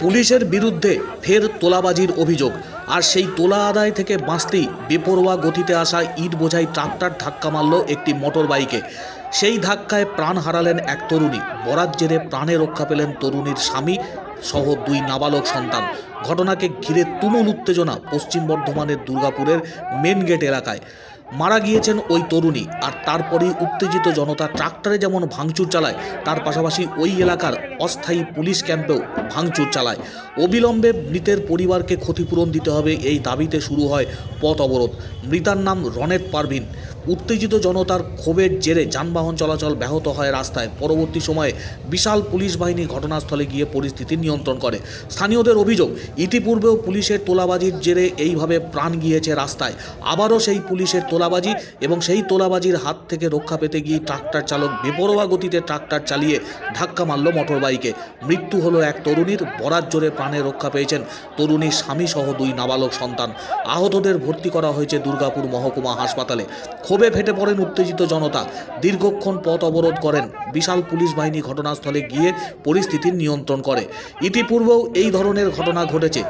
পুলিশের বিরুদ্ধে ফের তোলাবাজির অভিযোগ। আর সেই তোলা আদায় থেকে বাঁচতেই বেপরোয়া গতিতে আসা ইট বোঝাই ট্রাক্টর ধাক্কা মারল একটি মোটর বাইকে সেই ধাক্কায় প্রাণ হারালেন এক তরুণী। বরাত জেরে প্রাণে রক্ষা পেলেন তরুণীর স্বামী সহ দুই নাবালক সন্তান। ঘটনাকে ঘিরে তুমুল উত্তেজনা পশ্চিম বর্ধমানের দুর্গাপুরের মেন গেট এলাকায়। মারা গিয়েছেন ওই তরুণী আর তারপরেই উত্তেজিত জনতা ট্রাক্টরে যেমন ভাঙচুর চালায়, তার পাশাপাশি ওই এলাকার অস্থায়ী পুলিশ ক্যাম্পেও ভাঙচুর চালায়। অবিলম্বে মৃতের পরিবারকে ক্ষতিপূরণ দিতে হবে, এই দাবিতে শুরু হয় পথ অবরোধ। মৃতার নাম রনেত পারভিন। উত্তেজিত জনতার ক্ষোভের জেরে যানবাহন চলাচল ব্যাহত হয় রাস্তায়। পরবর্তী সময়ে বিশাল পুলিশ বাহিনী ঘটনাস্থলে গিয়ে পরিস্থিতি নিয়ন্ত্রণ করে। স্থানীয়দের অভিযোগ, ইতিপূর্বেও পুলিশের তোলাবাজির জেরে এইভাবে প্রাণ গিয়েছে রাস্তায়। আবারও সেই পুলিশের তোলাবাজি এবং সেই তোলাবাজির হাত থেকে রক্ষা পেতে গিয়ে ট্রাক্টর চালক বেপরোয়া গতিতে ট্রাক্টর চালিয়ে ধাক্কা মারল মোটর বাইকে মৃত্যু হলো এক তরুণীর, বরাত জোরে প্রাণে রক্ষা পেয়েছেন তরুণীর স্বামী সহ দুই নাবালক সন্তান। আহতদের ভর্তি করা হয়েছে দুর্গাপুর মহকুমা হাসপাতালে। ক্ষোভে ফেটে পড়েন উত্তেজিত জনতা। দীর্ঘক্ষণ পথ অবরোধ করেন। বিশাল পুলিশ বাহিনী ঘটনাস্থলে গিয়ে পরিস্থিতি নিয়ন্ত্রণ করে। ইতিপূর্বেও এই ধরনের ঘটনা ঘটেছে।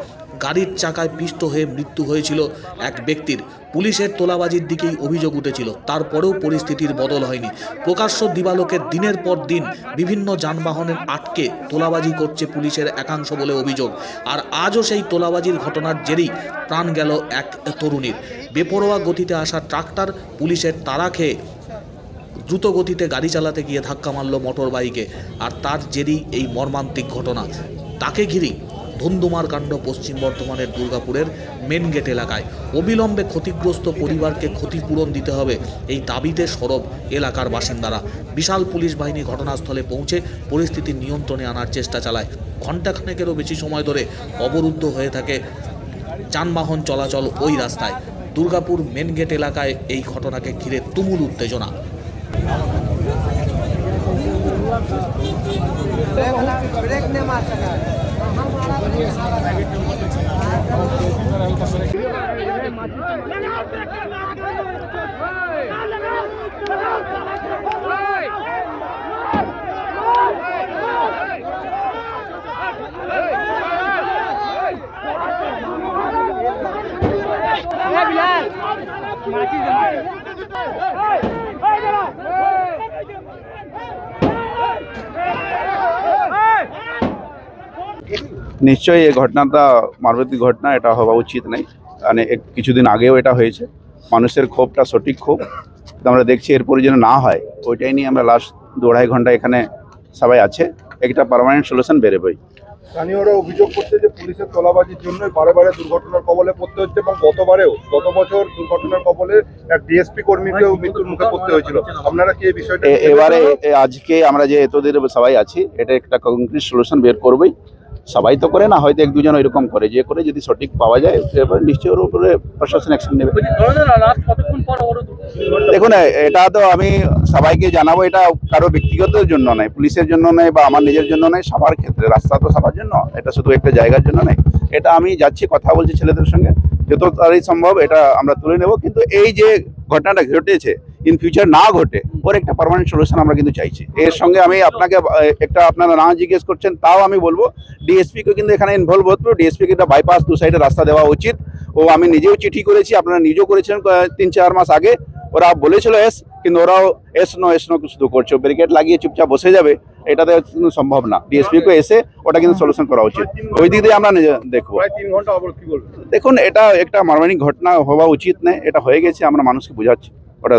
গাড়ির চাকায় পিষ্ট হয়ে মৃত্যু হয়েছিল এক ব্যক্তির। পুলিশের তোলাবাজির দিকেই অভিযোগ উঠেছিল। তারপরেও পরিস্থিতির বদল হয়নি। প্রকাশ্য দিবালোকের দিনের পর দিন বিভিন্ন যানবাহনের আটকে তোলাবাজি করছে পুলিশের একাংশ বলে অভিযোগ। আর আজও সেই তোলাবাজির ঘটনার জেরেই প্রাণ গেল এক তরুণীর। বেপরোয়া গতিতে আসা ট্রাক্টর পুলিশের তাড়া খেয়ে দ্রুত গতিতে গাড়ি চালাতে গিয়ে ধাক্কা মারল মোটর বাইকে আর তার জেরেই এই মর্মান্তিক ঘটনা। তাকে ঘিরেই ধুন্ধুমার কাণ্ড পশ্চিম বর্ধমানের দুর্গাপুরের মেন গেট এলাকায়। অবিলম্বে ক্ষতিগ্রস্ত পরিবারকে ক্ষতিপূরণ দিতে হবে এই দাবিতে সরব এলাকার বাসিন্দারা। বিশাল পুলিশ বাহিনী ঘটনাস্থলে পৌঁছে পরিস্থিতি নিয়ন্ত্রণে আনার চেষ্টা চালায়। ঘণ্টাখানেকেরও বেশি সময় ধরে অবরুদ্ধ হয়ে থাকে যানবাহন চলাচল ওই রাস্তায়। দুর্গাপুর মেন গেট এলাকায় এই ঘটনাকে ঘিরে তুমুল উত্তেজনা। Hey, Bilal! Mati, Mati! নিশ্চয়ই এই ঘটনাটা মানবাধিক ঘটনা এটা হওয়া উচিত নেই মানে এক- কিছুদিন আগেও এটা হয়েছে। মানুষের ক্ষোভটা সঠিক ক্ষোভ। তো আমরা দেখছি এরপরে যেন না হয়। ওইটাই নিয়ে আমরা লাস্ট দু আড়াই ঘণ্টা এখানে সবাই আছে। একটা পারমানেন্ট সলিউশন বেরোবেই। স্থানীয়রা অভিযোগ করছে যে পুলিশের তলাবাজির জন্য বারে বারে দুর্ঘটনার কবলে পড়তে হচ্ছে এবং গতবারেও গত বছর দুর্ঘটনার কবলে এক ডিএসপি কর্মীকেও মৃত্যুর মুখে পড়তে হয়েছিল। আপনারা কি এই বিষয়টা এবারে আজকে আমরা যে এতদিন সবাই আছি এটা একটা কংক্রিট সলিউশন বের করবেই। সবাই তো করে না হয়তো এক দুজন এরকম করে। যে করে যদি সঠিক পাওয়া যায় এবার নিশ্চয়ই ওর উপরে প্রশাসন অ্যাকশন নেবে। দেখুন এটা তো আমি সবাইকে জানাব এটা কারও ব্যক্তিগত জন্য নয় পুলিশের জন্য নয় বা আমার নিজের জন্য নয় সবার ক্ষেত্রে রাস্তা তো সবার জন্য এটা শুধু একটা জায়গার জন্য নয়। এটা আমি যাচ্ছি কথা বলছি ছেলেদের সঙ্গে যত তাড়াতাড়ি সম্ভব এটা আমরা তুলে নেব কিন্তু এই যে ঘটনাটা ঘটেছে ইন ফিউচার না ঘটে ওর একটা পার্মানেন্ট সলিউশন আমরা কিন্তু চাইছি। এর সঙ্গে আমি আপনাকে একটা আপনারা না জিজ্ঞেস করছেন তাও আমি বলব ডিএসপি কে কিন্তু এখানে ইনভলভ হতো ডিএসপি কে একটা বাইপাস দু সাইডে রাস্তা দেওয়া উচিত। ও আমি নিজেও চিঠি করেছি আপনারা নিজেও করেছেন তিন চার মাস আগে। ওরা বলেছিল এস কিন্তু ওরাও এস নো এস নো শুধু করছে। ব্যারিকেড লাগিয়ে চুপচাপ বসে যাবে এটাতে কিন্তু সম্ভব না। ডিএসপি কে এসে ওটা কিন্তু সলিউশন করা উচিত। ওই দিক দিয়ে আমরা দেখব। দেখুন এটা একটা মানবাধিক ঘটনা হওয়া উচিত নয় এটা হয়ে গেছে আমরা মানুষকে বোঝাচ্ছি। ওটা